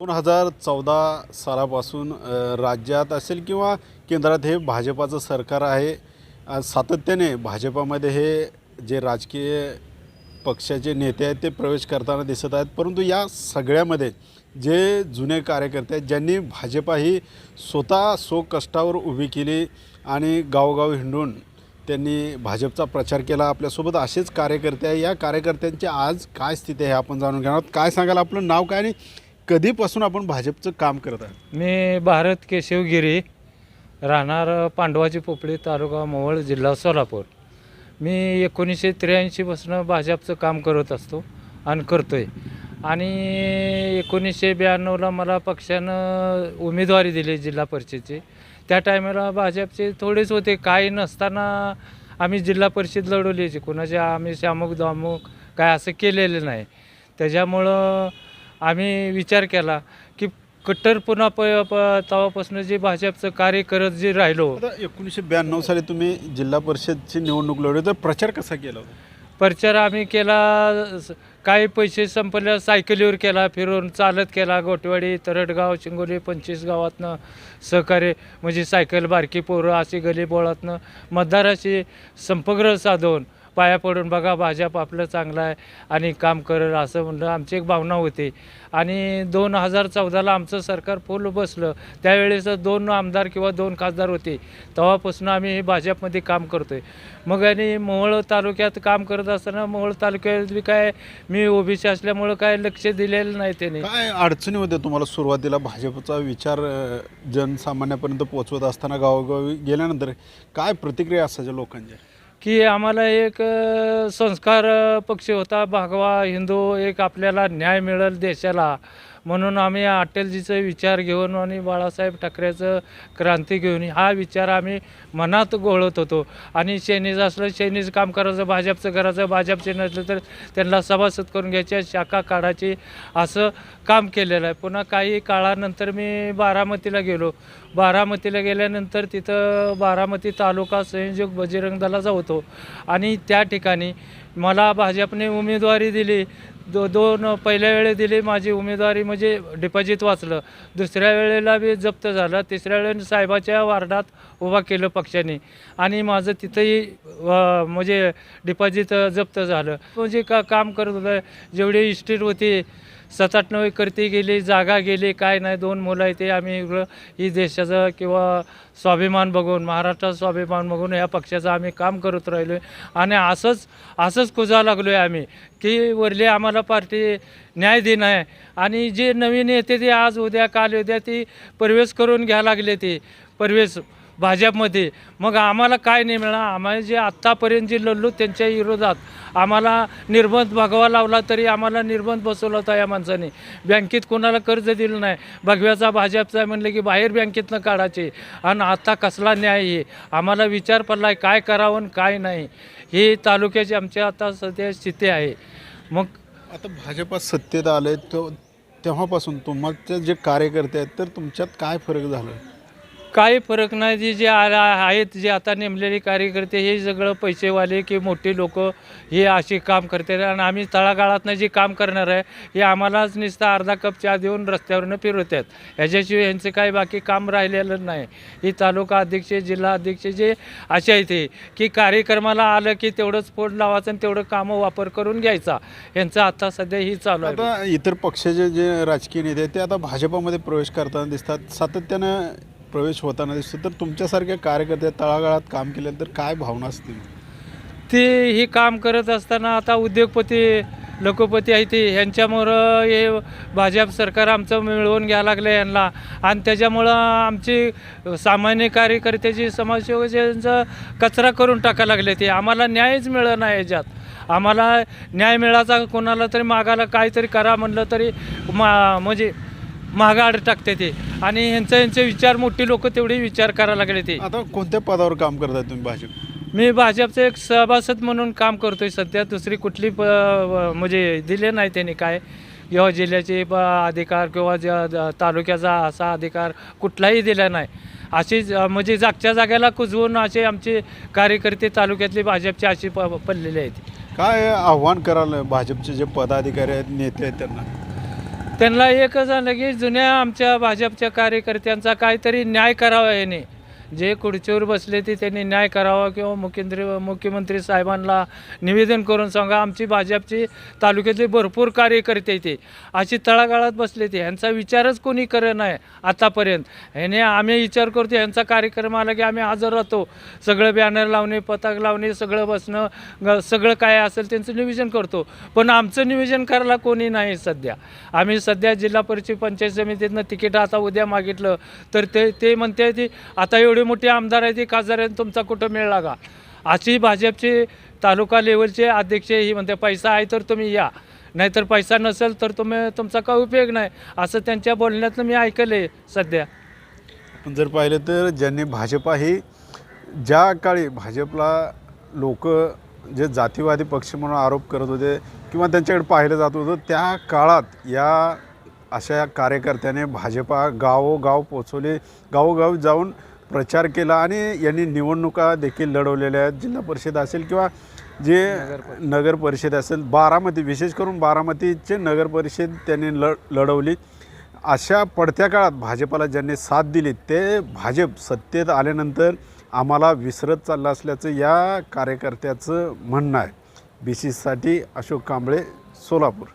दोन हजार चौदा सालापासून राज्यात असेल किंवा केंद्रात हे भाजपाचं सरकार आहे सातत्याने भाजपामध्ये हे जे राजकीय पक्षाचे नेते आहेत ते प्रवेश करताना दिसत आहेत. परंतु या सगळ्यामध्ये जे जुने कार्यकर्ते आहेत ज्यांनी भाजपा ही स्वतः सो कष्टावर उभी केली आणि गावोगाव हिंडून त्यांनी भाजपचा प्रचार केला आपल्यासोबत असेच कार्यकर्ते आहे. या कार्यकर्त्यांची आज काय स्थिती आहे आपण जाणून घेणार आहोत. काय सांगाल आपलं नाव काय आणि कधीपासून आपण भाजपचं काम करत आहात? मी भारत केशवगिरी राहणार पांडवाची पोपळी तालुका मोहोळ जिल्हा सोलापूर. मी एकोणीसशे त्र्याऐंशीपासून भाजपचं काम करत असतो आणि करतो आहे आणि एकोणीसशे ब्याण्णवला मला पक्षानं उमेदवारी दिली जिल्हा परिषदची. त्या टायमाला भाजपचे थोडेच होते काही नसताना आम्ही जिल्हा परिषद लढवली कोणाच्या आम्ही शामुक दामुक काय असं केलेलं नाही. त्याच्यामुळं आम्ही विचार केला की कट्टर पुन्हा प तेव्हापासून जे भाजपचं कार्य करत जे राहिलो. आता एकोणीसशे ब्याण्णव साली तुम्ही जिल्हा परिषदची निवडणूक लढवली तर प्रचार कसा केला होता? प्रचार आम्ही केला स- काही पैसे संपल्या सायकलीवर केला फिरून चालत केला गोटवाडी तरडगाव चिंगोली पंचवीस गावातनं सहकार्य म्हणजे सायकल बारकी पोरं अशी गली बोळातनं मतदाराशी संपर्क साधून पाया पडून बघा भाजप आपलं चांगलं आहे आणि काम करेल असं म्हणलं. आमची एक भावना होती. आणि दोन हजार चौदाला आमचं सरकार फुल बसलं. त्यावेळेस दोन आमदार किंवा दोन खासदार होते. तेव्हापासून आम्ही हे भाजपमध्ये काम करतो आहे मग आणि मोहोळ तालुक्यात काम करत असताना मोहोळ तालुक्यात बी काय मी ओबीसी असल्यामुळं काय लक्ष दिलेलं नाही त्याने. काय अडचणी होत्या तुम्हाला सुरुवातीला भाजपचा विचार जनसामान्यापर्यंत पोहोचवत असताना गावोगावी गेल्यानंतर काय प्रतिक्रिया असायच्या लोकांच्या? की आम्हाला एक संस्कार पक्ष होता. भागवा हिंदू एक आपल्याला न्याय मिळेल देशाला. म्हणून आम्ही अटलजीचं विचार घेऊन आणि बाळासाहेब ठाकरेचं क्रांती घेऊन हा विचार आम्ही मनात गोळत होतो. आणि चैनीज असलं चैनीज काम करायचं भाजपचं करायचं भाजपचे नसलं तर त्यांना सभासद करून घ्यायच्या शाखा काढायची असं काम केलेलं आहे. पुन्हा काही काळानंतर मी बारामतीला गेलो. बारामतीला गेल्यानंतर तिथं बारामती तालुका संयोजक बजरंग दलाचा होतो. आणि त्या ठिकाणी मला भाजपने उमेदवारी दिली. दो दोन पहिल्या वेळे दिली माझी उमेदवारी म्हणजे डिपॉझिट वाचलं. दुसऱ्या वेळेला बी जप्त झालं. तिसऱ्या वेळेला साहेबाच्या वार्डात उभा केलं पक्षाने. आणि माझं तिथंही म्हणजे डिपॉझिट जप्त झालं. म्हणजे का काम करत होतं जेवढी इस्टेट होती सात करते गेली जागा गेली काय नाही दोन मुलं आहे ते आम्ही इकडं ही देशाचं किंवा स्वाभिमान बघून महाराष्ट्राचा स्वाभिमान बघून या पक्षाचं आम्ही काम करत राहिलो आहे आणि असंच असंच कुजा लागलो आहे आम्ही की वरली आम्हाला पार्टी न्याय देणं आहे. आणि जे नवीन येते ते आज उद्या काल उद्या ती प्रवेश करून घ्या लागले ते परवेश. भाजपमध्ये. मग आम्हाला काय नाही मिळणार? आम्हाला जे आत्तापर्यंत जे लढलो त्यांच्या विरोधात आम्हाला निर्बंध भगवा लावला तरी आम्हाला निर्बंध बसवला होता या माणसाने. बँकेत कोणाला कर्ज दिलं नाही. भगव्याचा भाजपचा आहे म्हणलं की बाहेर बँकेतनं काढायचे. आणि आता कसला न्याय आहे आम्हाला विचार पडला आहे काय करावं आणि काय नाही. हे तालुक्याची आमच्या आता सध्या स्थिती आहे. मग आता भाजपात सत्तेत आले तो तेव्हापासून तुम्हाला जे कार्यकर्ते आहेत तर तुमच्यात काय फरक झाला? काही फरक नाही. जे जे आ- आहेत जे आता नेमलेले कार्यकर्ते हे सगळं पैसेवाले की मोठी लोक हे असे काम करतात. आणि आम्ही तळागाळातनं जे काम करणार आहे हे आम्हालाच नुसतं अर्धा कप चहा देऊन रस्त्यावरनं फिरवतात. ह्याच्याशिवाय यांचं काही बाकी काम राहिलेलं नाही. हे तालुका अध्यक्ष जिल्हा अध्यक्ष जे असे आहेत हे की कार्यक्रमाला आलं की तेवढंच पोट लावायचं आणि तेवढं कामं वापर करून घ्यायचा. यांचं आता सध्या ही चालू आहे. आता इतर पक्षाचे जे राजकीय नेते ते आता भाजपामध्ये प्रवेश करताना दिसतात. सातत्यानं प्रवेश होताना दिसतो. तर तुमच्यासारख्या कार्यकर्त्या तळागाळात काम केल्यानंतर काय भावना असतील? ते हे काम करत असताना आता उद्योगपती लखोपती आहे ते ह्यांच्यामुळं हे भाजप सरकार आमचं मिळवून घ्यायला लागलं यांना. आणि त्याच्यामुळं आमची सामान्य कार्यकर्त्याची समाजसेवेचा कचरा करून टाकायला लागले ते. आम्हाला न्यायच मिळत नाही याच्यात. आम्हाला न्याय मिळायचा कोणाला तरी मागायला काहीतरी करा म्हणलं तरी मा म्हणजे महागाड टाकते ते. आणि ह्यांचं यांचे विचार मोठी लोक तेवढे विचार करायला लागले ते. आता कोणत्या पदावर काम करताय तुम्ही भाजप? मी भाजपचं एक सभासद म्हणून काम करतोय सध्या. दुसरी कुठली प म्हणजे दिले नाही त्यांनी काय. किंवा जिल्ह्याचे ब अधिकार किंवा ज ज- तालुक्याचा असा अधिकार कुठलाही दिला नाही. अशीच अ, म्हणजे जागच्या जागेला कुजवून असे आमचे कार्यकर्ते तालुक्यातले भाजपचे असे प पडलेले आहेत. काय आव्हान कराल भाजपचे जे पदाधिकारी आहेत नेते आहेत त्यांना? त्यांना एकच झालं की जुन्या आमच्या भाजपच्या कार्यकर्त्यांचा काहीतरी न्याय करावा याने. जे खुर्चीवर बसले ते त्यांनी न्याय करावा किंवा मुख्यमंत्री मुख्यमंत्री साहेबांना निवेदन करून सांगा आमची भाजपची तालुक्यातले भरपूर कार्यकर्ते ते अशी तळागाळात बसले ते. ह्यांचा विचारच कोणी करत नाही आतापर्यंत. ह्याने आम्ही विचार करतो ह्यांचा कार्यक्रम आला की आम्ही हजर राहतो. सगळं बॅनर लावणे पताक लावणे सगळं बसणं ग- सगळं काय असेल त्यांचं नियोजन करतो. पण आमचं नियोजन करायला कोणी नाही सध्या. आम्ही सध्या जिल्हा परिषद पंचायत समितीतनं तिकीट आता उद्या मागितलं. तर ते ते म्हणते ती आता एवढं मोठे आमदार आहे ते खासदार आहे तुमचा कुठं मिळला का अशी भाजपची तालुका लेवलचे अध्यक्ष ही म्हणते पैसा आहे तर तुम्ही या. नाहीतर पैसा नसेल तर तुम्ही तुमचा काय उपयोग नाही. असं त्यांच्या बोलण्यातनं मी ऐकलं आहे सध्या जर पाहिलं तर ज्यांनी भाजपा ही ज्या काळी भाजपला लोक जे जातीवादी पक्ष म्हणून आरोप करत होते किंवा त्यांच्याकडे पाहिलं जात होतं त्या काळात या अशा कार्यकर्त्याने भाजपा गावोगाव पोचवले गावोगाव जाऊन प्रचार केला आणि यांनी निवडणुका देखील लढवलेल्या आहेत. जिल्हा परिषद असेल किंवा जे नगर परिषद. असेल बारामती विशेष करून बारामतीचे नगर परिषद त्यांनी लढ लढवली. अशा पडत्या काळात भाजपाला ज्यांनी साथ दिली ते भाजप सत्तेत आल्यानंतर आम्हाला विसरत चाललं असल्याचं या कार्यकर्त्याचं म्हणणं आहे. बी सी साठी अशोक कांबळे सोलापूर.